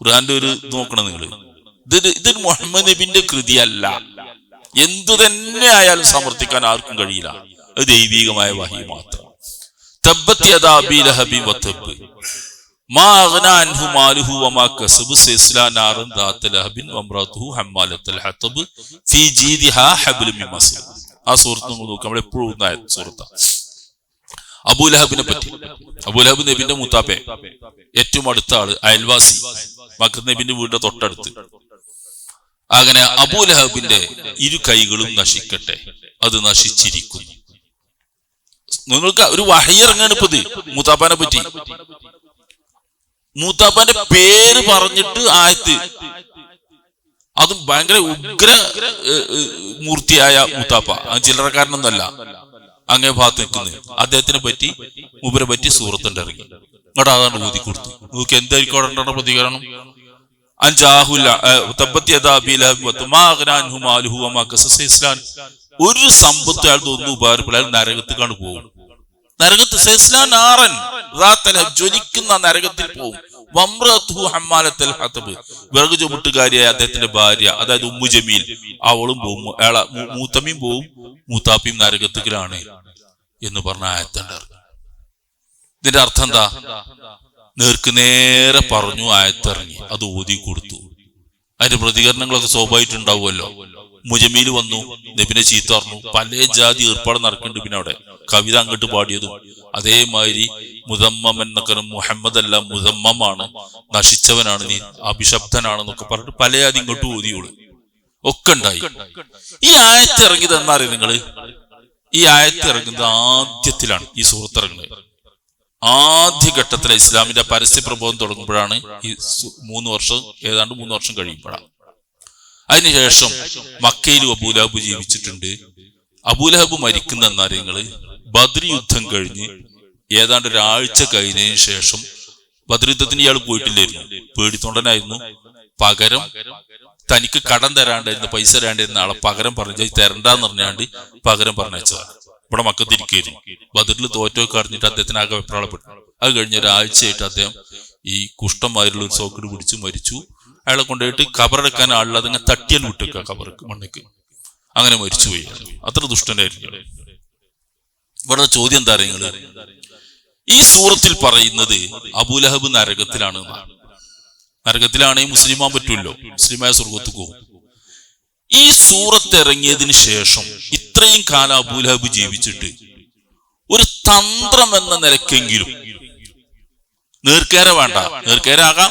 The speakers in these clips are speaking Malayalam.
ഖുർആന്റെ ഒരു നോക്കണം നിങ്ങൾ ഇത് ഇത് മുഹമ്മദ് നബിന്റെ കൃതിയല്ല. എന്തു തന്നെ ആയാലും സമർത്ഥിക്കാൻ ആർക്കും കഴിയില്ല. അത് ദൈവികമായ വഹി മാത്രം. ആ നമ്മൾ എപ്പോഴും സുഹൃത്താണ് അബൂലഹബിനെ പറ്റി. അബൂലഹബ് നബിന്റെ മൂത്താപ്പെ. ഏറ്റവും അടുത്ത ആൾ അയൽവാസി മക്കത്ത് നബിന്റെ വീടിന്റെ തൊട്ടടുത്ത്. അങ്ങനെ അബൂലഹബിന്റെ ഇരു കൈകളും നശിക്കട്ടെ. അത് നശിച്ചിരിക്കുന്നു. നിങ്ങൾക്ക് ഒരു വഹയിറങ്ങാണ് ഇപ്പൊ ഇത് മൂത്താപ്പാനെ പറ്റി. മൂത്താപ്പാന്റെ പേര് പറഞ്ഞിട്ട് ആയത്ത്. അതും ഭയങ്കര ഉഗ്ര മൂർത്തിയായ മൂത്താപ്പ. ചില്ലറക്കാരനൊന്നല്ല. അങ്ങേ ഭാഗത്ത് നിൽക്കുന്നത് അദ്ദേഹത്തിനെ പറ്റി മൂപ്പരെ പറ്റി സൂറത്തിന്റെ ഇറങ്ങി. ഇങ്ങോട്ട് അതാണ് ഊതി കൊടുത്തു നോക്കി എന്തായിരിക്കും അവിടെ പ്രതികരണം? ഒരു സമ്പത്ത് അയാൾ തോന്നുന്നു ഉപകാരപ്പെടാൻ അയാൾ കാണു പോകും. നരകത്ത് ജ്വലിക്കുന്ന നരകത്തിൽ പോകും. വിറക് ചുമട്ടുകാരിയായ അദ്ദേഹത്തിന്റെ ഭാര്യ അതായത് ഉമ്മു ജമീൽ അവളും പോകും. അയാളെ മൂത്തമ്മയും പോവും മൂത്താപ്പിയും നരകത്തിലാണ്. എന്ന് പറഞ്ഞ ആയത്തുണ്ട്. ഇതിന്റെ അർത്ഥം എന്താ? നേർക്ക് നേരെ പറഞ്ഞു ആയത്തിറങ്ങി. അത് ഊതി കൊടുത്തു. അതിന്റെ പ്രതികരണങ്ങളൊക്കെ സ്വാഭാവികമായിട്ടുണ്ടാവുമല്ലോ മുജമീൽ വന്നു നബിനെ ചീത്ത പറഞ്ഞു. പല ജാതി ഏർപ്പാട് നടക്കുന്നുണ്ട് പിന്നെ അവിടെ. കവിത അങ്ങോട്ട് പാടിയതും അതേമാതിരി മുതമ്മം എന്നൊക്കെ മുഹമ്മദ് അല്ല മുതമ്മമാണ് നശിച്ചവനാണ് നീ അഭിശബ്ദനാണെന്നൊക്കെ പറഞ്ഞിട്ട് പല ജാതി ഇങ്ങോട്ട് ഊതിയോളൂ ഒക്കെ ഉണ്ടായി. ഈ ആയത്ത് ഇറങ്ങിയത് എന്നറിയാം നിങ്ങൾ? ഈ ആയത്ത് ഇറങ്ങുന്നത് ആദ്യത്തിലാണ് ഈ സുഹൃത്ത് ഇറങ്ങുന്നത് ആദ്യഘട്ടത്തിലെ ഇസ്ലാമിന്റെ പരസ്യ പ്രബോധം തുടങ്ങുമ്പോഴാണ് ഈ മൂന്ന് വർഷം ഏതാണ്ട് മൂന്ന് വർഷം കഴിയുമ്പോഴാണ് അതിനുശേഷം മക്കയിലും അബൂലഹബ് ജീവിച്ചിട്ടുണ്ട്. അബൂലഹബ് മരിക്കുന്ന എന്നറിയങ്ങൾ ബദ്രി യുദ്ധം കഴിഞ്ഞ് ഏതാണ്ട് ഒരാഴ്ച കഴിഞ്ഞതിന് ശേഷം ബദ്രി യുദ്ധത്തിന് ഇയാൾ പോയിട്ടില്ലായിരുന്നു. പേടിത്തൊണ്ടനായിരുന്നു. പകരം തനിക്ക് കടം തരാണ്ടായിരുന്ന പൈസ തരാണ്ടായിരുന്ന ആളെ പകരം പറഞ്ഞു തരണ്ടെന്ന് പറഞ്ഞാണ്ട് പകരം പറഞ്ഞതാണ് ഇവിടെ മക്കത്തിരിക്കായിരുന്നു ബദറിൽ തോറ്റൊക്കെ അറിഞ്ഞിട്ട് അദ്ദേഹത്തിന് ആകെ അഭിപ്രായപ്പെട്ടു. അത് കഴിഞ്ഞ ഒരാഴ്ചയായിട്ട് അദ്ദേഹം ഈ കുഷ്ഠമായിട്ടുള്ള ഒരു സോക്കിട് പിടിച്ച് മരിച്ചു. അയാളെ കൊണ്ടുപോയിട്ട് കബറെടുക്കാൻ ആളില്ല. അങ്ങനെ തട്ടിയാൽ വിട്ടേക്ക കബർക്ക് മണ്ണിക്ക്. അങ്ങനെ മരിച്ചുപോയി അത്ര ദുഷ്ടനായിരുന്നു. ഇവിടെ ചോദ്യം എന്താ നിങ്ങൾ ഈ സൂറത്തിൽ പറയുന്നത് അബുലഹബ് നരകത്തിലാണ് എന്നാണ്. നരകത്തിലാണെങ്കിൽ മുസ്ലിമാൻ പറ്റുമല്ലോ മുസ്ലിമായ സ്വർഗത്ത് പോകും. ഈ സൂറത്ത് ഇറങ്ങിയതിന് ശേഷം ഇത്രയും കാലം അബൂലഹബ് ജീവിച്ചിട്ട് ഒരു തന്ത്രം എന്ന നിലക്കെങ്കിലും നേർക്കേര വേണ്ട. നേർക്കേരാകാം.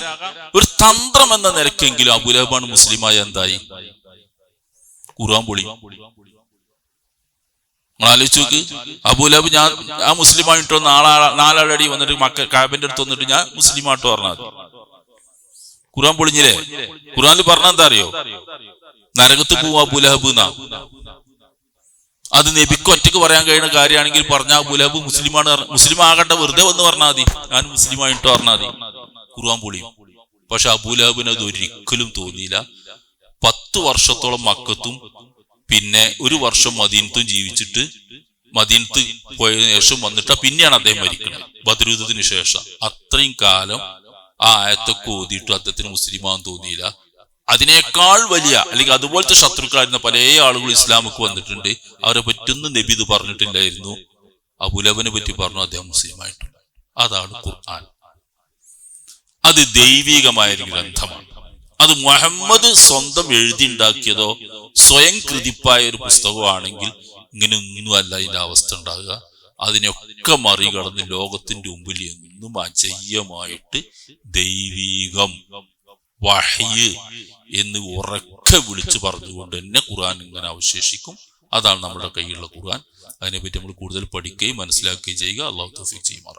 ഒരു തന്ത്രം എന്ന നിലക്കെങ്കിലും അബുലഹബാണ് മുസ്ലിമായ എന്തായി? ഖുർആൻ പൊളി. നിങ്ങൾ നോക്ക്. അബുലഹബ് ഞാൻ ആ മുസ്ലിമായിട്ടോ നാളാ നാലാളടി വന്നിട്ട് മക്ക കാബിന്റെ അടുത്ത് വന്നിട്ട് ഞാൻ മുസ്ലിമായിട്ട് പറഞ്ഞാൽ ഖുർആൻ പൊളിഞ്ഞില്ലേ? ഖുർആനിൽ പറഞ്ഞ എന്താ അറിയോ? നരകത്ത് പോവാ അബൂലഹബ് അത് നബിക്ക് ഒറ്റയ്ക്ക് പറയാൻ കഴിയുന്ന കാര്യമാണെങ്കിൽ പറഞ്ഞ ബുലഹബ് മുസ്ലിമാണ് മുസ്ലിം ആകട്ട വെറുതെ വന്ന് പറഞ്ഞാൽ മതി. ഞാൻ മുസ്ലിമായിട്ട് പറഞ്ഞാൽ മതി. ഖുർആൻ പൊളിയും. പക്ഷെ അബൂലഹബിന് അത് ഒരിക്കലും തോന്നിയില്ല. പത്ത് വർഷത്തോളം മക്കത്തും പിന്നെ ഒരു വർഷം മദീനത്തും ജീവിച്ചിട്ട് മദീനത്ത് പോയതിനു ശേഷം വന്നിട്ട് പിന്നെയാണ് അദ്ദേഹം മരിക്കുന്നത് ബദ്രൂദത്തിന് ശേഷം. അത്രയും കാലം ആ ആയത്തൊക്കെ ഓതിയിട്ട് അദ്ദേഹത്തിന് മുസ്ലിമാൻ തോന്നിയില്ല. അതിനേക്കാൾ വലിയ അല്ലെങ്കിൽ അതുപോലത്തെ ശത്രുക്കളായിരുന്ന പല ആളുകൾ ഇസ്ലാമുക്ക് വന്നിട്ടുണ്ട്. അവരെ പറ്റുന്ന നബി ഇത് പറഞ്ഞിട്ടില്ലായിരുന്നു. അബുലബനെ പറ്റി പറഞ്ഞു അദ്ദേഹം മുസ്ലിമായിട്ടുണ്ട് അതാണ് ഖുർആൻ. അത് ദൈവികമായ ഒരു ഗ്രന്ഥമാണ്. അത് മുഹമ്മദ് സ്വന്തം എഴുതിണ്ടാക്കിയതോ സ്വയം കൃതിപ്പായ ഒരു പുസ്തകമാണെങ്കിൽ ഇങ്ങനെ ഒന്നും അല്ല അതിന്റെ അവസ്ഥ ഉണ്ടാകുക. അതിനൊക്കെ മറികടന്ന് ലോകത്തിന്റെ മുമ്പിൽ എന്നും അജയ്യമായിട്ട് ദൈവീകം വഹയ് എന്ന് ഉറക്കെ വിളിച്ചു പറഞ്ഞുകൊണ്ട് തന്നെ ഖുർആൻ ഇങ്ങനെ അവശേഷിക്കും. അതാണ് നമ്മുടെ കയ്യിലുള്ള ഖുർആൻ. അതിനെപ്പറ്റി നമ്മൾ കൂടുതൽ പഠിക്കുകയും മനസ്സിലാക്കുകയും ചെയ്യുക. അള്ളാഹു തഫീഖ് ചെയ്യുമാറാം